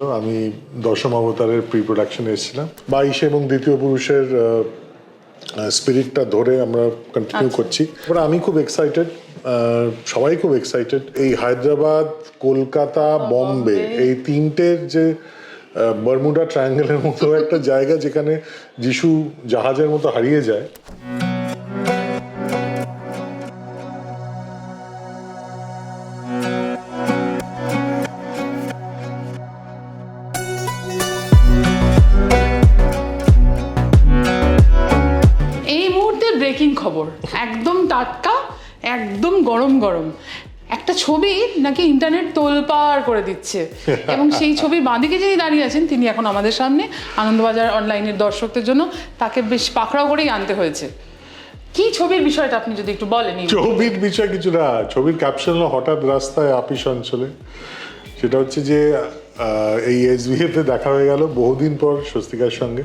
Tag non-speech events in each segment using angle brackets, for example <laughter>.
আমি দশম অবতারের প্রি প্রোডাকশনে এসেছিলাম। বাইশ এবং দ্বিতীয় পুরুষের স্পিরিটটা ধরে আমরা কন্টিনিউ করছি। এবার আমি খুব এক্সাইটেড সবাই খুব এক্সাইটেড এই হায়দ্রাবাদ কলকাতা বম্বে এই তিনটের যে বারমুডা ট্রায়াঙ্গেলের মতো একটা জায়গা যেখানে যিশু জাহাজের মতো হারিয়ে যায়। গরম গরম। একটা ছবি নাকি ইন্টারনেট তোলপাড় করে দিচ্ছে। <laughs> এবং সেই ছবির বাঁদিকে যিনি দাঁড়িয়ে আছেন তিনি এখন আমাদের সামনে আনন্দবাজার অনলাইনের দর্শকদের জন্য তাকে বেশ পাকড়াও করেই আনতে হয়েছে। কি ছবির বিষয়টা আপনি যদি একটু বলেন ছবির বিষয় কিছু না ছবির ক্যাপশন হঠাৎ রাস্তায় আপিস অঞ্চলে। সেটা হচ্ছে যে এই এসবিএফ দেখা হয়ে গেল বহুদিন পর স্বস্তিকার সঙ্গে।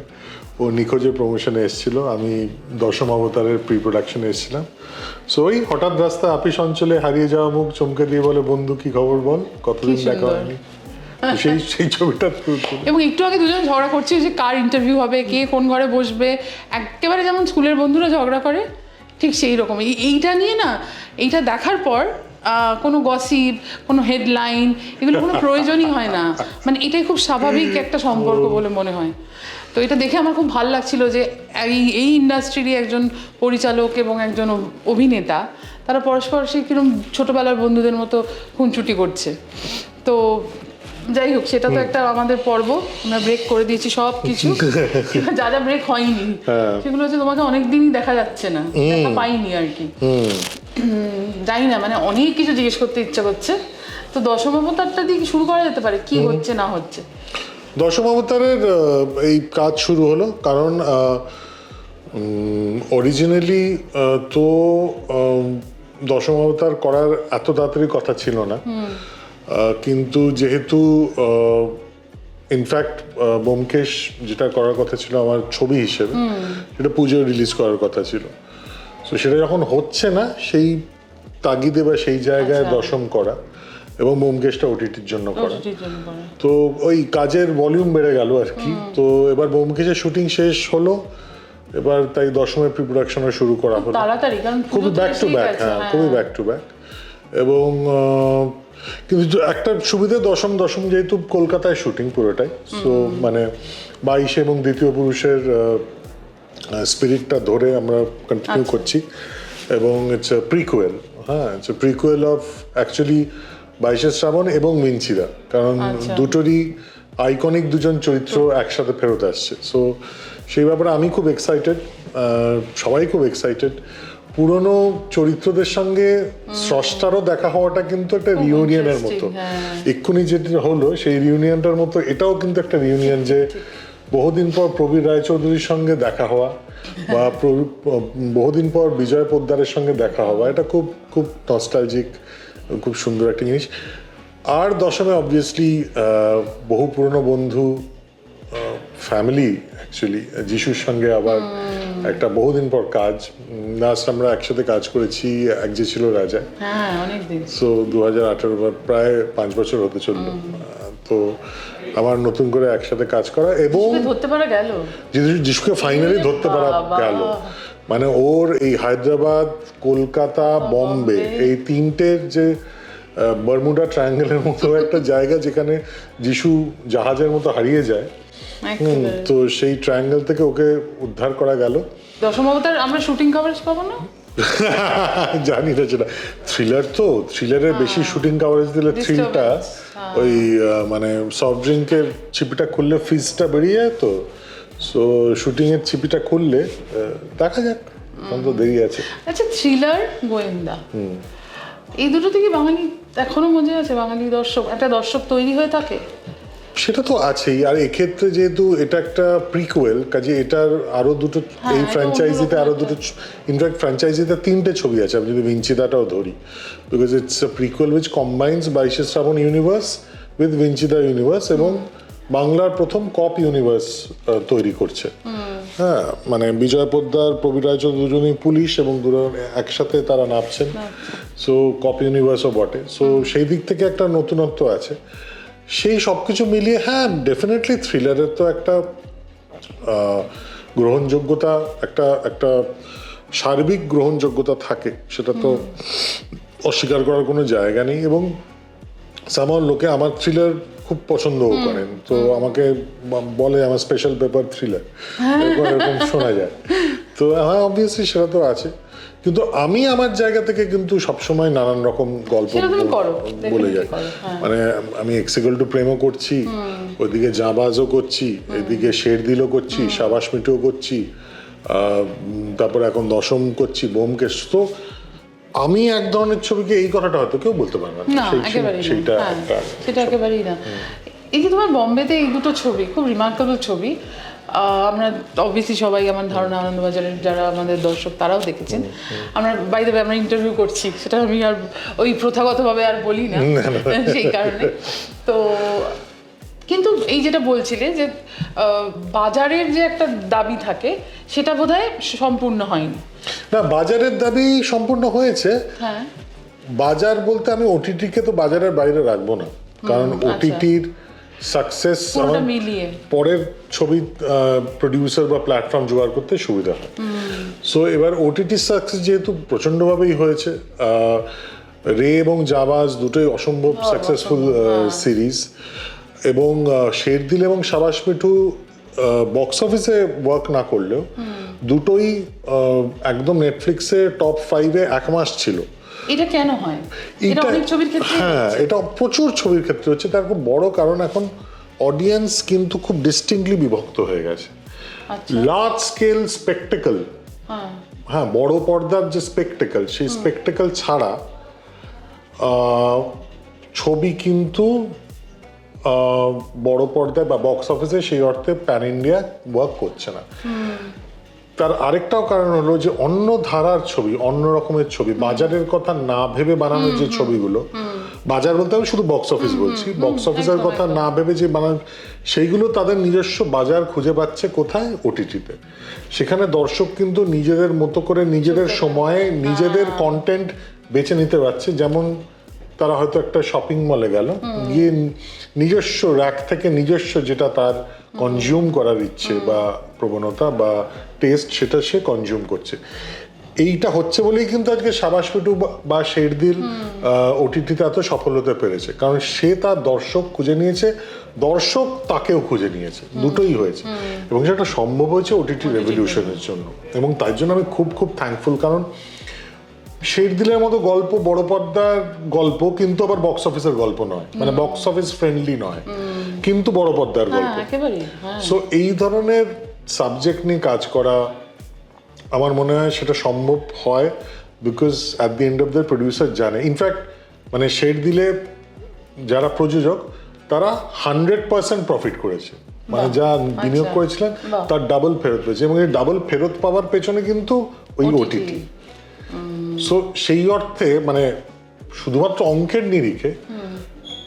ও নিখোঁজের প্রমোশনে এসেছিল আমি দশম অবতারের প্রি প্রোডাকশনে এসেছিলাম। সো ওই হঠাৎ রাস্তা আপিস অঞ্চলে হারিয়ে যাওয়া মুখ চমকে দিয়ে বলে বন্ধু কি খবর বল? কতদিন দেখা হয়নি? সেই সেই ছবিটা এবং একটু আগে দুজন ঝগড়া করছে যে কার ইন্টারভিউ হবে কে কোন ঘরে বসবে। একেবারে যেমন স্কুলের বন্ধুরা ঝগড়া করে ঠিক সেই রকম। এইটা নিয়ে না এইটা দেখার পর আহ, কোনো গসিপ কোনো হেডলাইন এগুলো কোনো প্রয়োজনই হয় না। মানে এটাই খুব স্বাভাবিক একটা সম্পর্ক বলে মনে হয়। তো এটা দেখে আমার খুব ভালো লাগছিল যে এই এই ইন্ডাস্ট্রিরই একজন পরিচালক এবং একজন অভিনেতা তারা পরস্পর সেই কিরম ছোটোবেলার বন্ধুদের মতো খুনচুটি করছে। তো যাই হোক সেটা তো একটা আমাদের পর্ব আমরা ব্রেক করে দিয়েছি সব কিছু <laughs> যা যা ব্রেক হয়নি সেগুলো হচ্ছে তোমাকে অনেক দিনই দেখা যাচ্ছে না দেখা পাইনি আর কি। জানি না মানে অনেক কিছু জিজ্ঞেস করতে ইচ্ছা করছে। তো দশম অবতারটা দিয়ে শুরু করা যেতে পারে কি হচ্ছে না হচ্ছে? দশম অবতারের এই কাজ শুরু হলো। কারণ অরিজিনালি তো দশম অবতার করার এত তাড়াতাড়ি কথা ছিল না। কিন্তু যেহেতু ইনফ্যাক্ট বোমকেশ যেটা করার কথা ছিল আমার ছবি হিসেবে সেটা পুজোয় রিলিজ করার কথা ছিল। তো সেটা যখন হচ্ছে না সেই তাগিদে বা সেই জায়গায় দশম করা। এবং বোমকেশটা ওটিটির জন্য করা। তো ওই কাজের ভলিউম বেড়ে গেল আর কি। তো এবার বোমকেশের শুটিং শেষ হলো। এবার তাই দশমের প্রি প্রোডাকশনও শুরু করা হলো। খুবই ব্যাক টু ব্যাক হ্যাঁ হ্যাঁ। খুবই ব্যাক টু ব্যাক এবং কিন্তু একটা সুবিধে দশম দশম যেহেতু কলকাতায় শুটিং পুরোটাই। সো মানে বাইশ এবং দ্বিতীয় পুরুষের স্পিরিটটা ধরে আমরা কন্টিনিউ আচ্ছা। করছি। এবং ইটস প্রিকুয়েল হ্যাঁ ইটস প্রিকুয়েল অফ অ্যাকচুয়ালি বাইশের শ্রাবণ এবং মিনচিরা কারণ আচ্ছা। দুটোরই আইকনিক দুজন চরিত্র একসাথে ফেরত আসছে। সো সেই ব্যাপারে আমি খুব এক্সাইটেড সবাই খুব এক্সাইটেড পুরনো চরিত্রদের সঙ্গে স্রষ্টারও দেখা হওয়াটা কিন্তু একটা রিউনিয়নের মতো। হ্যাঁ। এক্ষুনি যেটা হলো সেই রিউনিয়নটার মতো এটাও কিন্তু একটা রিউনিয়ন যে বহুদিন পর প্রবীর রায়চৌধুরীর সঙ্গে দেখা হওয়া বা বহুদিন পর বিজয় পোদ্দারের সঙ্গে দেখা হওয়া এটা খুব খুব নস্টালজিক খুব সুন্দর একটা জিনিস। আর দশমে অবভিয়াসলি বহু পুরনো বন্ধু ফ্যামিলি অ্যাকচুয়ালি যিশুর সঙ্গে আবার একটা বহুদিন পর কাজ। লাস্ট আমরা একসাথে কাজ করেছি এক যে ছিল রাজা। সো দু হাজার আঠারো প্রায় পাঁচ বছর হতে চলল। তো আমার নতুন করে একসাথে কাজ করা এবং ধরতে পারা গেল? যিশুকে ফাইনালি ধরতে পারা গেল। মানে ওর এই হায়দ্রাবাদ কলকাতা বম্বে এই তিনটের যে বারমুডা ট্রায়াঙ্গেলের মতো একটা জায়গা যেখানে যিশু জাহাজের মতো হারিয়ে যায়। তো সেই ট্রায়াঙ্গেল থেকে ওকে উদ্ধার করা গেল। দশম অবতার আমরা শুটিং কভারেজ পাবো না? <laughs> জানি না যেটা থ্রিলার তো থ্রিলারের বেশি শুটিং কাভারেজ দিলে থ্রিলটা হ্যাঁ। ওই মানে সফট ড্রিঙ্কের ছিপিটা খুললে ফিজটা বেরিয়ে যায় তো? সো শুটিং এর ছিপিটা খুললে দেখা যাক এখন তো দেরি আছে। আচ্ছা থ্রিলার গোয়েন্দা। এই দুটো থেকে বাঙালি এখনও মজা আছে বাঙালি দর্শক একটা দর্শক তৈরি হয়ে থাকে? সেটা তো আছেই আর এক্ষেত্রে যেহেতু এটা একটা প্রিকুয়েল কাজে এটার আরও দুটো হ্যাঁ, এই ফ্র্যাঞ্চাইজিতে অন্যরকম আরও দুটো ইনফ্যাক্ট ফ্র্যাঞ্চাইজিতে তিনটে ছবি আছে আমি যদি ভিঞ্চিদাটাও ধরি। Because it's a prequel which combines Baishe Srabon universe with Vinci da universe এবং বাংলার প্রথম কপ ইউনিভার্স তৈরি করছে। হ্যাঁ মানে বিজয় পোদ্দার প্রবীর রায়চৌধুরী দুজনই পুলিশ এবং দুজন একসাথে তারা নামছেন। সো কপ ইউনিভার্সও বটে। সো সেই দিক থেকে একটা নতুনত্ব আছে। সেই সব কিছু মিলিয়ে হ্যাঁ ডেফিনেটলি থ্রিলারের তো একটা গ্রহণযোগ্যতা একটা একটা সার্বিক গ্রহণযোগ্যতা থাকে। সেটা তো অস্বীকার করার কোনো জায়গা নেই এবং সামার লোকে আমার থ্রিলার খুব পছন্দও করেন। তো আমাকে বলে আমার স্পেশাল পেপার থ্রিলার এরকম এরকম শোনা যায়। তো হ্যাঁ অবভিয়াসলি সেটা তো আছে। কিন্তু আমি আমার জায়গা থেকে কিন্তু সবসময় নানান রকম গল্প বল- যাই। হ্যাঁ। মানে আমি এক্সিকাল টু প্রেমও করছি ওইদিকে জাবাজও করছি এদিকে শের দিলও করছি সাবাস মিটুও করছি তারপর এখন দশম করছি বোমকেশ। তো আমি এক ধরনের ছবিকে এই কথাটা হয়তো কেউ বলতে পারবে না। একেবারেই হ্যাঁ, সেটা একেবারেই না। এই যে তোমার বম্বেতে এই দুটো ছবি খুব রিমার্কেবল ছবি। আহ, আমরা অবভিয়াসলি সবাই আমার ধারণা আনন্দবাজারের যারা আমাদের দর্শক তারাও দেখেছেন। আমরা বাইরে আমরা ইন্টারভিউ করছি সেটা আমি আর ওই প্রথাগতভাবে আর বলি না। সেই কারণে। তো এই যেটা বলছিলে যে বাজারের যে একটা দাবি থাকে সেটা বোধহয় সম্পূর্ণ হয়নি। না বাজারের দাবি সম্পূর্ণ হয়েছে। হ্যাঁ। বাজার বলতে আমি ওটিটিকে তো বাজারের বাইরে রাখব না। কারণ ওটিটির সাকসেস আচ্ছা। মিলিয়ে। পরের ছবি প্রডিউসার বা প্ল্যাটফর্ম জোগাড় করতে সুবিধা হয়। সো এবার ওটিটি সাকসেস যেহেতু প্রচণ্ডভাবেই হয়েছে রে এবং জাবাজ দুটোই অসম্ভব সাকসেসফুল সিরিজ এবং শেরদিল এবং সাবাস মিঠু বক্স অফিসে ওয়ার্ক না করলেও দুটোই একদম নেটফ্লিক্সে টপ ফাইভে এক মাস ছিল। এটা কেন হয়? এটা অনেক ছবির ক্ষেত্রে হ্যাঁ এটা প্রচুর ছবির ক্ষেত্রে হচ্ছে। তার খুব বড় কারণ এখন অডিয়েন্স কিন্তু খুব ডিস্টিংক্টলি বিভক্ত হয়ে গেছে। লার্জ স্কেল স্পেকটেকল হ্যাঁ। বড় পর্দার যে স্পেকটেকল সেই স্পেকটেকল ছাড়া আহ, ছবি কিন্তু বড় পর্দায় বা বক্স অফিসে সেই অর্থে প্যান ইন্ডিয়া ওয়ার্ক করছে না। তার আরেকটাও কারণ হলো যে অন্য ধারার ছবি অন্য রকমের ছবি বাজারের কথা না ভেবে বানানো যে ছবিগুলো বাজার বলতে আমি শুধু বক্স অফিস বলছি। বক্স অফিসের কথা না ভেবে যে বানানো সেইগুলো তাদের নিজস্ব বাজার খুঁজে পাচ্ছে কোথায়? ওটিটিতে সেখানে দর্শক কিন্তু নিজেদের মতো করে নিজেদের সময়ে নিজেদের কন্টেন্ট বেছে নিতে পারছে। যেমন তারা হয়তো একটা শপিং মলে গেল গিয়ে নিজস্ব র্যাক থেকে নিজস্ব যেটা তার কনজিউম করার ইচ্ছে বা প্রবণতা বা টেস্ট সেটা সে কনজিউম করছে। এইটা হচ্ছে বলেই কিন্তু আজকে সাবাস পেটু বা- শেরদিল ওটিটিতে এত সফল হতে পেরেছে। কারণ সে তার দর্শক খুঁজে নিয়েছে দর্শক তাকেও খুঁজে নিয়েছে দুটোই হয়েছে। এবং সেটা সম্ভব হয়েছে ওটিটি রেভলিউশনের জন্য। এবং তাই জন্য আমি খুব খুব থ্যাঙ্কফুল কারণ শেরদিলের মতো গল্প বড় পর্দার গল্প কিন্তু আবার বক্স অফিসের গল্প নয়। মানে বক্স অফিস ফ্রেন্ডলি নয়। কিন্তু বড় পর্দার হ্যাঁ গল্প। হ্যাঁ। সো এই ধরনের সাবজেক্ট নিয়ে কাজ করা আমার মনে হয় সেটা সম্ভব হয় because at the end of the producer জানে। ইনফ্যাক্ট মানে শেড দিলে যারা প্রযোজক তারা হান্ড্রেড পার্সেন্ট প্রফিট করেছে। মানে যা বিনিয়োগ আচ্ছা। করেছিলেন তার ডাবল ফেরত পেয়েছে। এবং এই ডাবল ফেরত পাওয়ার পেছনে কিন্তু ওই ওটিটি সো সেই অর্থে মানে শুধুমাত্র অঙ্কের নিরিখে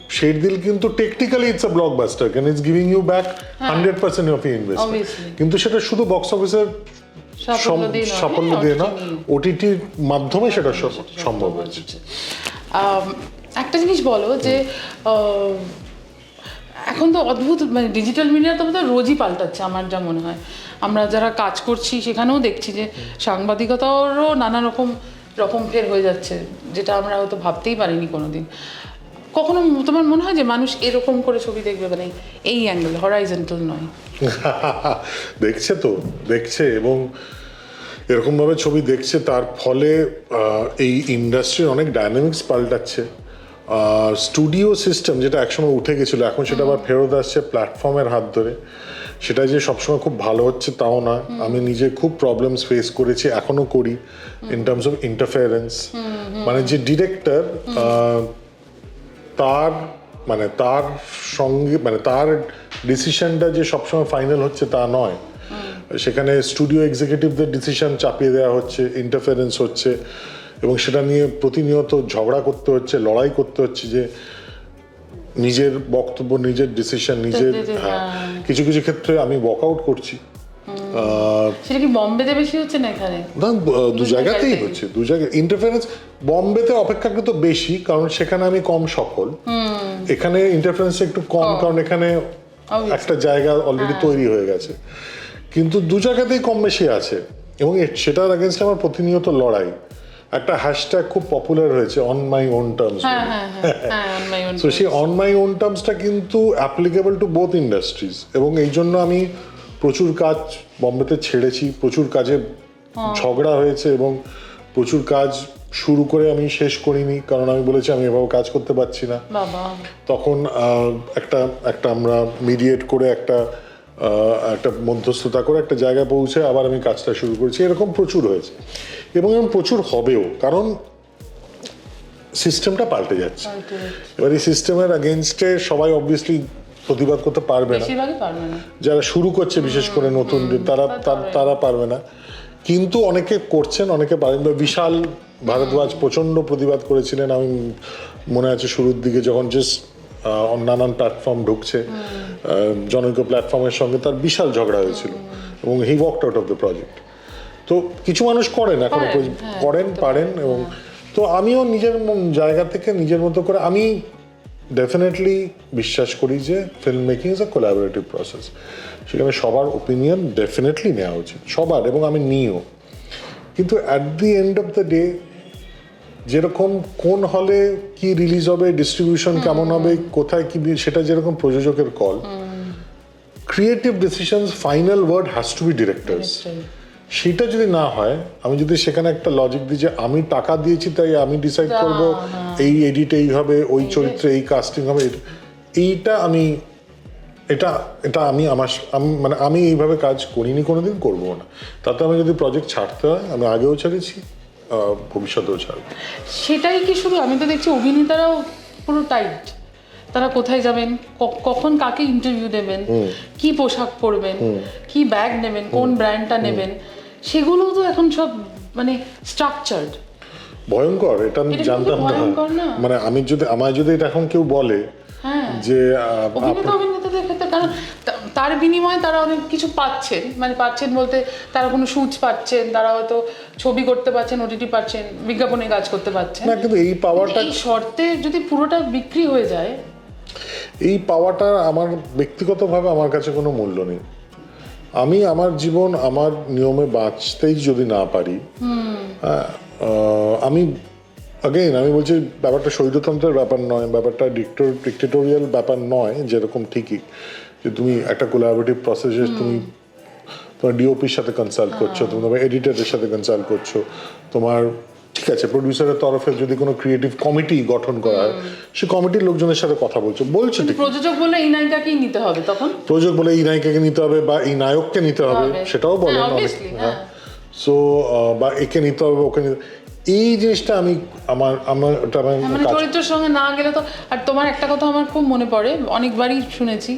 শের দিল কিন্তু technically it's a blockbuster can it's giving you back hundred percent of investment কিন্তু সেটা শুধু বক্স অফিসের সাফল্য দিয়ে হ্যাঁ, দিয়ে না ওটিটির মাধ্যমে সেটা সম্ভব হয়েছে। একটা জিনিস বলো যে এখন তো অদ্ভুত মানে ডিজিটাল মিডিয়া তো বোধহয় রোজই পাল্টাচ্ছে আমার যা মনে হয়। আমরা যারা কাজ করছি সেখানেও দেখছি যে সাংবাদিকতারও নানা রকম রকম ফের হয়ে যাচ্ছে যেটা আমরা হয়তো ভাবতেই পারিনি কোনো দিন কখনো তোমার মনে হয় যে মানুষ এরকম করে ছবি দেখবে? মানে এই অ্যাঙ্গেল হরাইজেন্টাল নয়। <laughs> দেখছে তো দেখছে এবং এরকমভাবে ছবি দেখছে তার ফলে এই ইন্ডাস্ট্রির অনেক ডাইনামিক্স পাল্টাচ্ছে। স্টুডিও সিস্টেম যেটা একসময় উঠে গেছিল এখন সেটা আবার ফেরত আসছে প্ল্যাটফর্মের হাত ধরে। সেটা যে সবসময় খুব ভালো হচ্ছে তাও না আমি নিজে খুব প্রবলেমস ফেস করেছি এখনও করি ইন টার্মস অফ ইন্টারফেয়ারেন্স মানে যে ডিরেক্টর তার মানে তার সঙ্গে মানে তার ডিসিশনটা যে সবসময় ফাইনাল হচ্ছে তা নয়। সেখানে স্টুডিও এক্সিকিউটিভদের ডিসিশন চাপিয়ে দেওয়া হচ্ছে ইন্টারফারেন্স হচ্ছে এবং সেটা নিয়ে প্রতিনিয়ত ঝগড়া করতে হচ্ছে লড়াই করতে হচ্ছে যে নিজের বক্তব্য নিজের ডিসিশন নিজের হ্যাঁ। হ্যাঁ। কিছু কিছু ক্ষেত্রে আমি ওয়াক আউট করছি। সেটা কি বম্বেতে বেশি হচ্ছে না এখানে? না দু জায়গাতেই। হচ্ছে দু জায়গায়। ইন্টারফারেন্স বম্বেতে অপেক্ষাকৃত বেশি কারণ সেখানে আমি কম সফল। এখানে ইন্টারফারেন্স একটু কম কারণ এখানে একটা জায়গা অলরেডি তৈরি হয়ে গেছে। কিন্তু দু জায়গাতেই কম বেশি আছে। এবং সেটার এগেনস্টে আমার প্রতিনিয়ত লড়াই। একটা হ্যাশট্যাগ খুব পপুলার হয়েছে অন মাই ওন টার্মস হ্যাঁ হ্যাঁ হ্যাঁ হ্যাঁ তো <laughs> সেই অন মাই ওন টার্মসটা কিন্তু অ্যাপ্লিকেবল টু বোথ ইন্ডাস্ট্রিজ এবং এই জন্য আমি প্রচুর কাজ বম্বেতে ছেড়েছি প্রচুর কাজে ঝগড়া হয়েছে এবং প্রচুর কাজ শুরু করে আমি শেষ করিনি কারণ আমি বলেছি আমি এভাবে কাজ করতে পারছি না। তখন একটা একটা আমরা মিডিয়েট করে একটা একটা মধ্যস্থতা করে একটা জায়গায় পৌঁছে আবার আমি কাজটা শুরু করেছি। এরকম প্রচুর হয়েছে। এবং প্রচুর হবেও কারণ সিস্টেমটা পাল্টে যাচ্ছে। এবার এই সিস্টেমের আগেনস্টে সবাই অবভিয়াসলি প্রতিবাদ করতে পারবে না। যারা শুরু করছে বিশেষ করে নতুন তারা তারা পারবে। না। কিন্তু অনেকে করছেন অনেকে পারেন। বা বিশাল ভারদ্বাজ প্রচণ্ড প্রতিবাদ করেছিলেন আমি মনে আছে শুরুর দিকে যখন জাস্ট নানান প্ল্যাটফর্ম ঢুকছে আহ, জনৈক প্ল্যাটফর্মের সঙ্গে তার বিশাল ঝগড়া হয়েছিল। এবং he walked out of the project তো কিছু মানুষ করেন এখন প্রজ- হ্যাঁ, করেন পারেন এবং তো আমিও নিজের জায়গা থেকে নিজের মতো করে আমি ডেফিনেটলি বিশ্বাস করি যে film making is a collaborative process সেখানে সবার ওপিনিয়ন ডেফিনেটলি নেওয়া উচিত সবার এবং আমি নিও। কিন্তু at the end of the day যেরকম কোন হলে কি রিলিজ হবে ডিস্ট্রিবিউশন কেমন হবে কোথায় কি সেটা যেরকম প্রযোজকের call creative decisions final word has to be directors সেটা যদি না হয় আমি যদি সেখানে একটা লজিক দিই যে আমি টাকা দিয়েছি তাই আমি ডিসাইড করব এই এডিট এই হবে ওই চরিত্রে এই কাস্টিং হবে এইটা আমি এটা এটা আমি আমার আমি মানে আমি এইভাবে কাজ করিনি কোনোদিন করব না। তাতে আমি যদি প্রজেক্ট ছাড়তে হয় আমি আগেও ছেড়েছি ভবিষ্যতেও ছাড়বো। সেটাই কি শুধু? আমি তো দেখছি অভিনেতারাও পুরো টাইট তারা কোথায় যাবেন? কখন কাকে ইন্টারভিউ দেবেন? কি পোশাক পরবেন? কি ব্যাগ নেবেন? কোন ব্র্যান্ডটা নেবেন? সেগুলো তো এখন সব মানে স্ট্রাকচার্ড ভয়ঙ্কর এটা আমি জানতাম না? মানে আমি যদি আমায় যদি এটা এখন কেউ বলে হ্যাঁ। যে অভিনেতাদের ক্ষেত্রে কারণ তার বিনিময়ে তারা অনেক কিছু পাচ্ছেন। মানে পাচ্ছেন বলতে তারা কোনো শুট পাচ্ছেন তারা হয়তো ছবি করতে পারছেন ওটিটি পাচ্ছেন বিজ্ঞাপনে কাজ করতে পারছেন না কিন্তু এই পাওয়াটা এই শর্তে যদি পুরোটা বিক্রি হয়ে যায় এই পাওয়াটা আমার ব্যক্তিগতভাবে আমার কাছে কোনো মূল্য নেই। আমি আমার জীবন আমার নিয়মে বাঁচতেই যদি না পারি হ্যাঁ, আমি আগেইন আমি বলছি ব্যাপারটা স্বৈরতন্ত্রের ব্যাপার নয় ব্যাপারটা ডিক্টোর ডিক্টেটোরিয়াল ব্যাপার নয় যেরকম ঠিকই। যে তুমি একটা কোলাবোরেটিভ প্রসেসে তুমি তোমার ডিওপির সাথে কনসাল্ট করছ তুমি তোমার এডিটরের সাথে কনসাল্ট করছ তোমার ঠিক আছে প্রডিউসারের তরফে যদি কোনো ক্রিয়েটিভ কমিটি গঠন করা হয় সে কমিটির লোকজনের সাথে কথা বলছো। বলছো প্রযোজক বলে এই নায়িকাকেই নিতে হবে তখন? প্রযোজক বলে এই নায়িকাকে নিতে হবে বা এই নায়ককে নিতে হবে। সেটাও বলেন হ্যাঁ, obviously, হ্যাঁ। সো বা একে নিতে হবে ওকে নিতে এই জিনিসটা আমি আমার আমার ওটা আমি মানে চরিত্রের সঙ্গে না গেলে তো আর তোমার একটা কথা আমার খুব মনে পড়ে অনেকবারই শুনেছি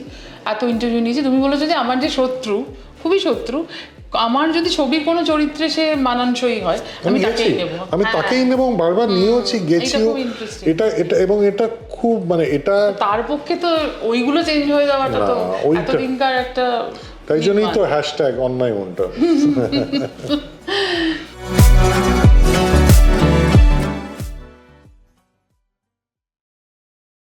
এত ইন্টারভিউ নিয়েছি তুমি বলেছ যে আমার যে শত্রু খুবই শত্রু আমার যদি ছবির কোনো চরিত্রে সে মানানসই হয় আমি গেছি তাকেই নেব আমি হ্যাঁ। তাকেই নেব এবং বারবার নিয়েওছি গেছিও খুব এটা এটা এবং এটা খুব মানে এটা তার পক্ষে তো ওইগুলো চেঞ্জ হয়ে যাওয়াটা তো এতদিনকার একটা তাই জন্যই তো হ্যাশট্যাগ অন্যায় মাই ওনটা